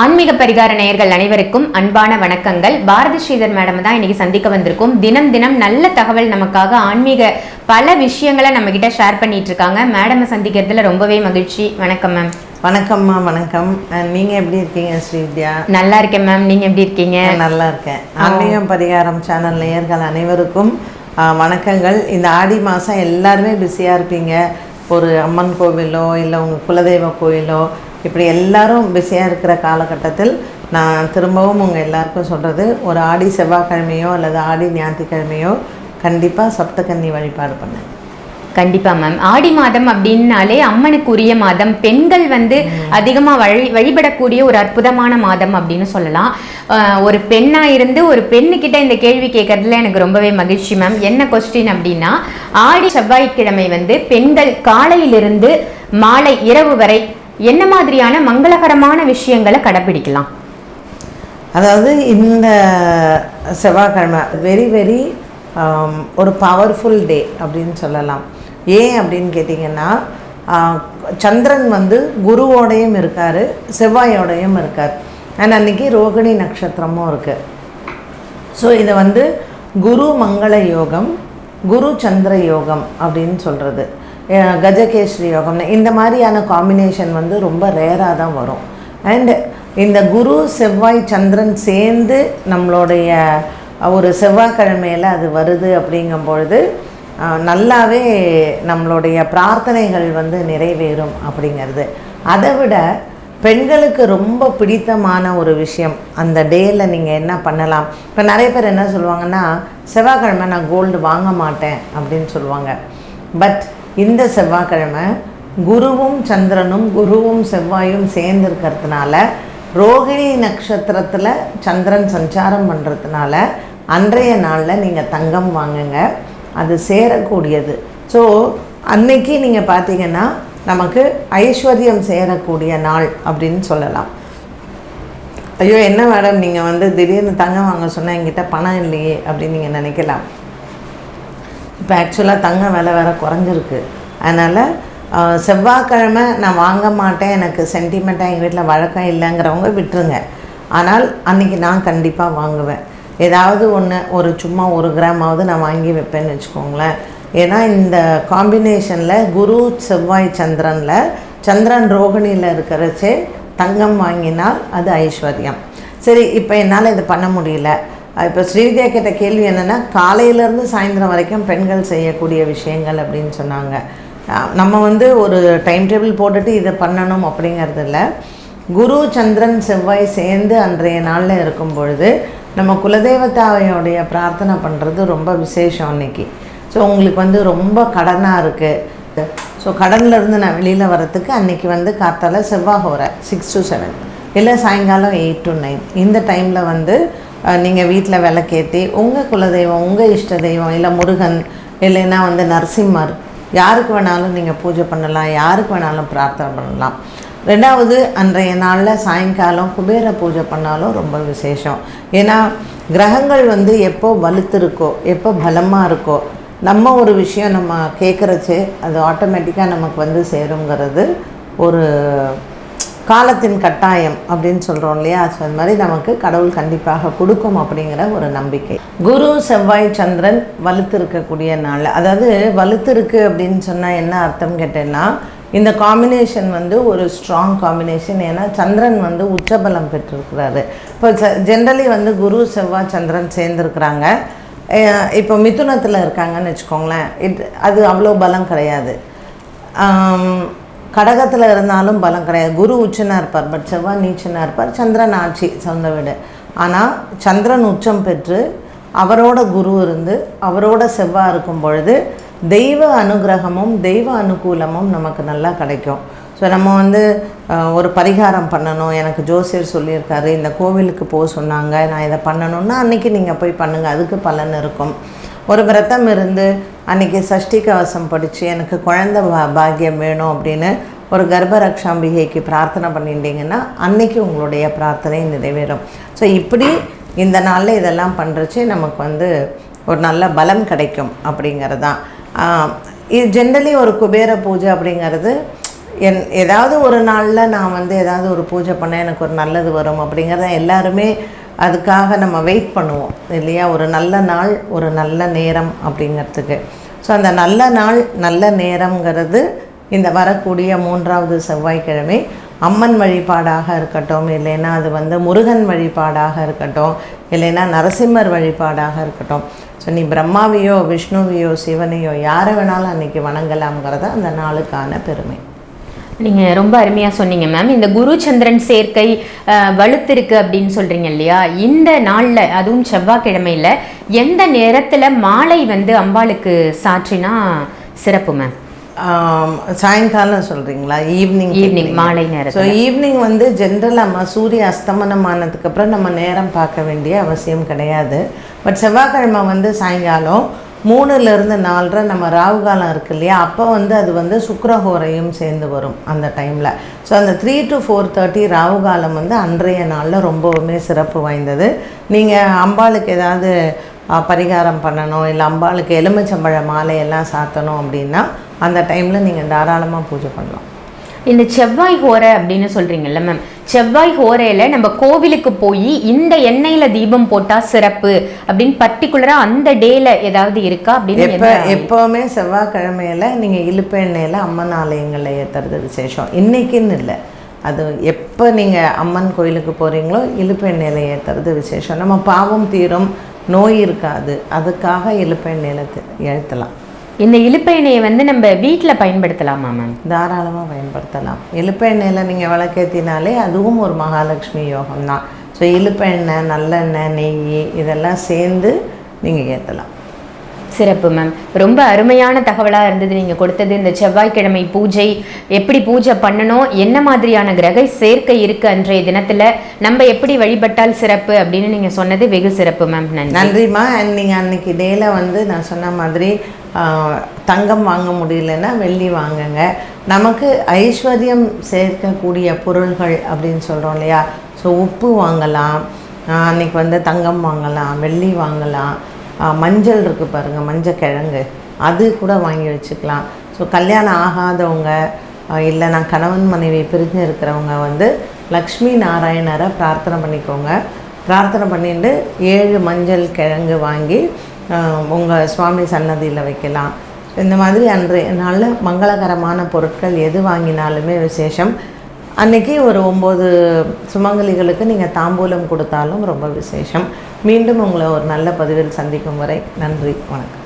ஆன்மீக பரிகார நேயர்கள் அனைவருக்கும் அன்பான வணக்கங்கள். பாரதி ஸ்ரீதர் மேடம் தான் இன்னைக்கு சந்திக்க வந்திருக்கோம். தினம் தினம் நல்ல தகவல் நமக்காக ஆன்மீக பல விஷயங்களை நம்ம கிட்ட ஷேர் பண்ணிட்டு இருக்காங்க. மேடமை சந்திக்கிறதுல ரொம்பவே மகிழ்ச்சி. வணக்கம் மேம் வணக்கம்மா வணக்கம். அஹ் நீங்க எப்படி இருக்கீங்க ஸ்ரீவித்யா? நல்லா இருக்கேன் மேம் நீங்க எப்படி இருக்கீங்க? நல்லா இருக்கேன். ஆன்மீகம் பரிகாரம் சேனல் நேயர்கள் அனைவருக்கும் வணக்கங்கள். இந்த ஆடி மாதம் எல்லாருமே பிஸியாக இருப்பீங்க. ஒரு அம்மன் கோவிலோ இல்லை உங்கள் குலதெய்வ கோயிலோ இப்படி எல்லாரும் பிஸியாக இருக்கிற காலகட்டத்தில் நான் திரும்பவும் உங்கள் எல்லாருக்கும் சொல்கிறது ஒரு ஆடி செவ்வாய்க்கிழமையோ அல்லது ஆடி ஞாயிற்றுக்கிழமையோ கண்டிப்பாக சப்தகன்னி வழிபாடு பண்ணுங்க. கண்டிப்பா மேம் ஆடி மாதம் அப்படின்னாலே அம்மனுக்கு உரிய மாதம். பெண்கள் வந்து அதிகமா வழி வழிபடக்கூடிய ஒரு அற்புதமான மாதம் அப்படின்னு சொல்லலாம். ஒரு பெண்ணா இருந்து ஒரு பெண்ணுக்கிட்ட இந்த கேள்வி கேட்கறதுல எனக்கு ரொம்பவே மகிழ்ச்சி மேம் என்ன கொஸ்டின் அப்படின்னா ஆடி செவ்வாய்க்கிழமை வந்து பெண்கள் காலையிலிருந்து மாலை இரவு வரை என்ன மாதிரியான மங்களகரமான விஷயங்களை கடைபிடிக்கலாம் அதாவது இந்த செவ்வாய்க்கிழமை வெரி வெரி um, ஒரு பவர்ஃபுல் டே அப்படின்னு சொல்லலாம். ஏன் அப்படின்னு கேட்டிங்கன்னா சந்திரன் வந்து குருவோடையும் இருக்கார் செவ்வாயோடையும் இருக்கார். அண்ட் அன்றைக்கி ரோகிணி நட்சத்திரமும் இருக்குது ஸோ இதை வந்து குரு மங்கள யோகம் குரு சந்திர யோகம் அப்படின்னு சொல்கிறது கஜகேஸ்வரி யோகம்னு இந்த மாதிரியான காம்பினேஷன் வந்து ரொம்ப ரேராக தான் வரும். அண்டு இந்த குரு செவ்வாய் சந்திரன் சேர்ந்து நம்மளுடைய ஒரு செவ்வாய்க்கிழமையில் அது வருது அப்படிங்கும் பொழுது நல்லாவே நம்மளுடைய பிரார்த்தனைகள் வந்து நிறைவேறும் அப்படிங்கிறது. அதை விட பெண்களுக்கு ரொம்ப பிடித்தமான ஒரு விஷயம் அந்த டேயில் நீங்கள் என்ன பண்ணலாம். இப்போ நிறைய பேர் என்ன சொல்லுவாங்கன்னா செவ்வாய்க்கிழமை நான் கோல்டு வாங்க மாட்டேன் அப்படின்னு சொல்லுவாங்க. பட் இந்த செவ்வாய்க்கிழமை குருவும் சந்திரனும் குருவும் செவ்வாயும் சேர்ந்துருக்கிறதுனால ரோகிணி நட்சத்திரத்தில் சந்திரன் சஞ்சாரம் பண்ணுறதுனால அன்றைய நாளில் நீங்கள் தங்கம் வாங்குங்க. அது சேரக்கூடியது. ஸோ அன்னைக்கு நீங்கள் பார்த்தீங்கன்னா நமக்கு ஐஸ்வர்யம் சேரக்கூடிய நாள் அப்படின்னு சொல்லலாம். ஐயோ என்ன மேடம் நீங்கள் வந்து திடீர்னு தங்கம் வாங்க சொன்னால் என்கிட்ட பணம் இல்லையே அப்படின்னு நீங்கள் நினைக்கலாம். இப்போ ஆக்சுவலாக தங்கம் விலை வேறு குறைஞ்சிருக்கு. அதனால் செவ்வாய்க்கிழமை நான் வாங்க மாட்டேன் எனக்கு சென்டிமெண்ட்டாக எங்கள் வீட்டில் வழக்கம் இல்லைங்கிறவங்க விட்டுருங்க. ஆனால் அன்றைக்கி நான் கண்டிப்பாக வாங்குவேன். ஏதாவது ஒன்று ஒரு சும்மா ஒரு கிராமாவது நான் வாங்கி வைப்பேன்னு வச்சுக்கோங்களேன். ஏன்னா இந்த காம்பினேஷனில் குரு செவ்வாய் சந்திரனில் சந்திரன் ரோகிணியில் இருக்கிறச்சே தங்கம் வாங்கினால் அது ஐஸ்வர்யம். சரி இப்போ என்னால் இது பண்ண முடியல. இப்போ ஸ்ரீவித்யா கேட்ட கேள்வி என்னென்னா காலையிலேருந்து சாயந்தரம் வரைக்கும் பெண்கள் செய்யக்கூடிய விஷயங்கள் அப்படின்னு சொன்னாங்க. நம்ம வந்து ஒரு டைம் டேபிள் போட்டுட்டு இதை பண்ணணும் அப்படிங்கிறது இல்லை குரு சந்திரன் செவ்வாய் சேர்ந்து அன்றைய நாளில் இருக்கும் பொழுது நம்ம குலதெய்வத்தாவையோடைய பிரார்த்தனை பண்ணுறது ரொம்ப விசேஷம் அன்னைக்கு. ஸோ உங்களுக்கு வந்து ரொம்ப கடனாக இருக்குது ஸோ கடன்லேருந்து நான் வெளியில் வரத்துக்கு அன்னைக்கு வந்து காத்தால செவ்வாய் ஹோரை சிக்ஸ் டு செவன் இல்லை சாயங்காலம் எயிட் டு நைன் இந்த டைமில் வந்து நீங்கள் வீட்டில் விளக்கேற்றி உங்கள் குலதெய்வம் உங்கள் இஷ்ட தெய்வம் இல்லை முருகன் இல்லைன்னா வந்து நரசிம்மர் யாருக்கு வேணாலும் நீங்கள் பூஜை பண்ணலாம் யாருக்கு வேணாலும் பிரார்த்தனை பண்ணலாம். ரெண்டாவது அன்றைய நாளில் சாயங்காலம் குபேர பூஜை பண்ணாலும் ரொம்ப விசேஷம். ஏன்னா கிரகங்கள் வந்து எப்போ வலுத்திருக்கோ எப்போ பலமாக இருக்கோ நம்ம ஒரு விஷயம் நம்ம கேட்குறச்சு அது ஆட்டோமேட்டிக்காக நமக்கு வந்து சேருங்கிறது ஒரு காலத்தின் கட்டாயம் அப்படின்னு சொல்கிறோம் இல்லையா? ஸோ அது மாதிரி நமக்கு கடவுள் கண்டிப்பாக கொடுக்கும் அப்படிங்கிற ஒரு நம்பிக்கை. குரு செவ்வாய் சந்திரன் வலுத்து இருக்கக்கூடிய நாள். அதாவது வலுத்து இருக்கு அப்படின்னு சொன்னால் என்ன அர்த்தம் கேட்டேன்னா இந்த காம்பினேஷன் வந்து ஒரு ஸ்ட்ராங் காம்பினேஷன் ஏன்னா சந்திரன் வந்து உச்சபலம் பெற்றிருக்கிறாரு. இப்போ ஜென்ரலி வந்து குரு செவ்வாய் சந்திரன் சேர்ந்துருக்குறாங்க. இப்போ மிதுனத்தில் இருக்காங்கன்னு வச்சுக்கோங்களேன். இட் அது அவ்வளோ பலம் கிடையாது. கடகத்தில் இருந்தாலும் பலம் கிடையாது. குரு உச்சனாக இருப்பார் பட் செவ்வாய் நீச்சனாக இருப்பார் சந்திரன் ஆட்சி சொந்த வீடு. ஆனால் சந்திரன் உச்சம் பெற்று அவரோட குரு இருந்து அவரோட செவ்வாய் இருக்கும் பொழுது தெய்வ அனுகிரகமும் தெய்வ அனுகூலமும் நமக்கு நல்லா கிடைக்கும். ஸோ நம்ம வந்து ஒரு பரிகாரம் பண்ணணும். எனக்கு ஜோசியர் சொல்லியிருக்காரு இந்த கோவிலுக்கு போக சொன்னாங்க நான் இதை பண்ணணும்னா அன்றைக்கி நீங்கள் போய் பண்ணுங்கள் அதுக்கு பலன் இருக்கும். ஒரு விரதம் இருந்து அன்றைக்கி சஷ்டி கவசம் படித்து எனக்கு குழந்தை பா பாக்கியம் வேணும் அப்படின்னு ஒரு கர்ப்பரக்ஷாம்பிகைக்கு பிரார்த்தனை பண்ணிட்டீங்கன்னா அன்னைக்கு உங்களுடைய பிரார்த்தனை நிறைவேறும். ஸோ இப்படி இந்த நாளில் இதெல்லாம் பண்ணுறச்சு நமக்கு வந்து ஒரு நல்ல பலம் கிடைக்கும் அப்படிங்கிறது தான் இது ஜென்ரலி ஒரு குபேர பூஜை அப்படிங்கிறது என் ஏதாவது ஒரு நாளில் நான் வந்து ஏதாவது ஒரு பூஜை பண்ண எனக்கு ஒரு நல்லது வரும் அப்படிங்கிறத எல்லாருமே அதுக்காக நம்ம வெயிட் பண்ணுவோம் இல்லையா? ஒரு நல்ல நாள் ஒரு நல்ல நேரம் அப்படிங்கிறதுக்கு. ஸோ அந்த நல்ல நாள் நல்ல நேரம்ங்கிறது இந்த வரக்கூடிய மூன்றாவது செவ்வாய்க்கிழமை அம்மன் வழிபாடாக இருக்கட்டும் இல்லைன்னா அது வந்து முருகன் வழிபாடாக இருக்கட்டும் இல்லைன்னா நரசிம்மர் வழிபாடாக இருக்கட்டும். ஸோ நீ பிரம்மாவையோ விஷ்ணுவையோ சிவனையோ யாரை வேணாலும் அன்றைக்கி வணங்கலாம்ங்கிறத அந்த நாளுக்கான பெருமை. நீங்க ரொம்ப அருமையா சொன்னீங்க மேம் இந்த குரு சந்திரன் சேர்க்கை வலுத்திருக்கு அப்படின்னு சொல்றீங்க இல்லையா? இந்த நாள்ல அதுவும் செவ்வாய்க்கிழமையில எந்த நேரத்துல மாலை வந்து அம்பாளுக்கு சாற்றினா சிறப்பு மேம் சாயங்காலம் சொல்கிறீங்களா ஈவினிங் ஈவினிங் மாலை ஸோ நேரத்துல ஈவினிங் வந்து ஜென்ரலாக சூரிய அஸ்தமனம் ஆனதுக்கு அப்புறம் நம்ம நேரம் பார்க்க வேண்டிய அவசியம் கிடையாது. பட் செவ்வாய்க்கிழமை வந்து சாயங்காலம் மூணுலேருந்து நாலரை நம்ம ராகு காலம் இருக்கு இல்லையா? அப்போ வந்து அது வந்து சுக்கரஹோரையும் சேர்ந்து வரும் அந்த டைமில். ஸோ அந்த three to four thirty Rahu காலம் வந்து அன்றைய நாளில் ரொம்பவுமே சிறப்பு வாய்ந்தது. நீங்கள் அம்பாளுக்கு ஏதாவது பரிகாரம் பண்ணணும் இல்லை அம்பாளுக்கு எலுமிச்சம்பழ மாலையெல்லாம் சாத்தணும் அப்படின்னா அந்த டைமில் நீங்கள் தாராளமாக பூஜை பண்ணலாம். இந்த செவ்வாய் ஹோரை அப்படின்னு சொல்கிறீங்கல்ல மேம் செவ்வாய் ஹோரையில நம்ம கோவிலுக்கு போய் இந்த எண்ணெயில தீபம் போட்டா சிறப்பு அப்படின்னு பர்டிகுலரா அந்த டேல ஏதாவது இருக்கா? அப்படின்னு எப்போ எப்போவுமே செவ்வாய்க்கிழமையில நீங்கள் இழுப்பு எண்ணெயில் அம்மன் ஆலயங்களில் ஏற்றுறது விசேஷம். இன்னைக்குன்னு இல்லை. அது எப்போ நீங்கள் அம்மன் கோயிலுக்கு போகிறீங்களோ இழுப்பு எண்ணெயில் ஏற்றுறது விசேஷம். நம்ம பாவம் தீரும் நோய் இருக்காது. அதுக்காக இழுப்பு எண்ணெயில் ஏற்றலாம் இந்த இலுப்பெண்ணெயை வந்து நம்ம வீட்டில் பயன்படுத்தலாமா மேம் தாராளமாக பயன்படுத்தலாம். இழுப்பு எண்ணெயில் நீங்கள் விளக்கேற்றினாலே அதுவும் ஒரு மகாலட்சுமி யோகம் தான் ஸோ இலுப்பெண்ணெய் எண்ணெய் நல்லெண்ணெய் நெய் இதெல்லாம் சேர்ந்து நீங்கள் ஏற்றலாம் சிறப்பு மேம் ரொம்ப அருமையான தகவலாக இருந்தது நீங்கள் கொடுத்தது. இந்த செவ்வாய்க்கிழமை பூஜை எப்படி பூஜை பண்ணணும்? என்ன மாதிரியான கிரக சேர்க்கை இருக்கு அன்றைய தினத்தில்? நம்ம எப்படி வழிபட்டால் சிறப்பு அப்படின்னு நீங்கள் சொன்னது வெகு சிறப்பு மேம் நன்றி. நன்றிம்மா நீங்கள் அன்னைக்கு டேல வந்து நான் சொன்ன மாதிரி தங்கம் வாங்க முடியலன்னா வெள்ளி வாங்குங்க. நமக்கு ஐஸ்வர்யம் சேர்க்கக்கூடிய பொருள்கள் அப்படின்னு சொல்கிறோம் இல்லையா? ஸோ உப்பு வாங்கலாம். அன்றைக்கி அன்னைக்கு வந்து தங்கம் வாங்கலாம் வெள்ளி வாங்கலாம். மஞ்சள் இருக்குது பாருங்கள் மஞ்சள் கிழங்கு. அது கூட வாங்கி வச்சுக்கலாம். ஸோ கல்யாணம் ஆகாதவங்க இல்லை நான் கணவன் மனைவி பிரிஞ்சு இருக்கிறவங்க வந்து லக்ஷ்மி நாராயணரை பிரார்த்தனை பண்ணிக்கோங்க. பிரார்த்தனை பண்ணிட்டு ஏழு மஞ்சள் கிழங்கு வாங்கி உங்கள் சுவாமி சன்னதியில் வைக்கலாம். இந்த மாதிரி அன்றைய நாளில் மங்களகரமான பொருட்கள் எது வாங்கினாலுமே விசேஷம். அன்னைக்கு ஒரு ஒம்பது சுமங்கலிகளுக்கு நீங்கள் தாம்பூலம் கொடுத்தாலும் ரொம்ப விசேஷம். மீண்டும் உங்களை ஒரு நல்ல பதிவில் சந்திக்கும் வரை நன்றி வணக்கம்.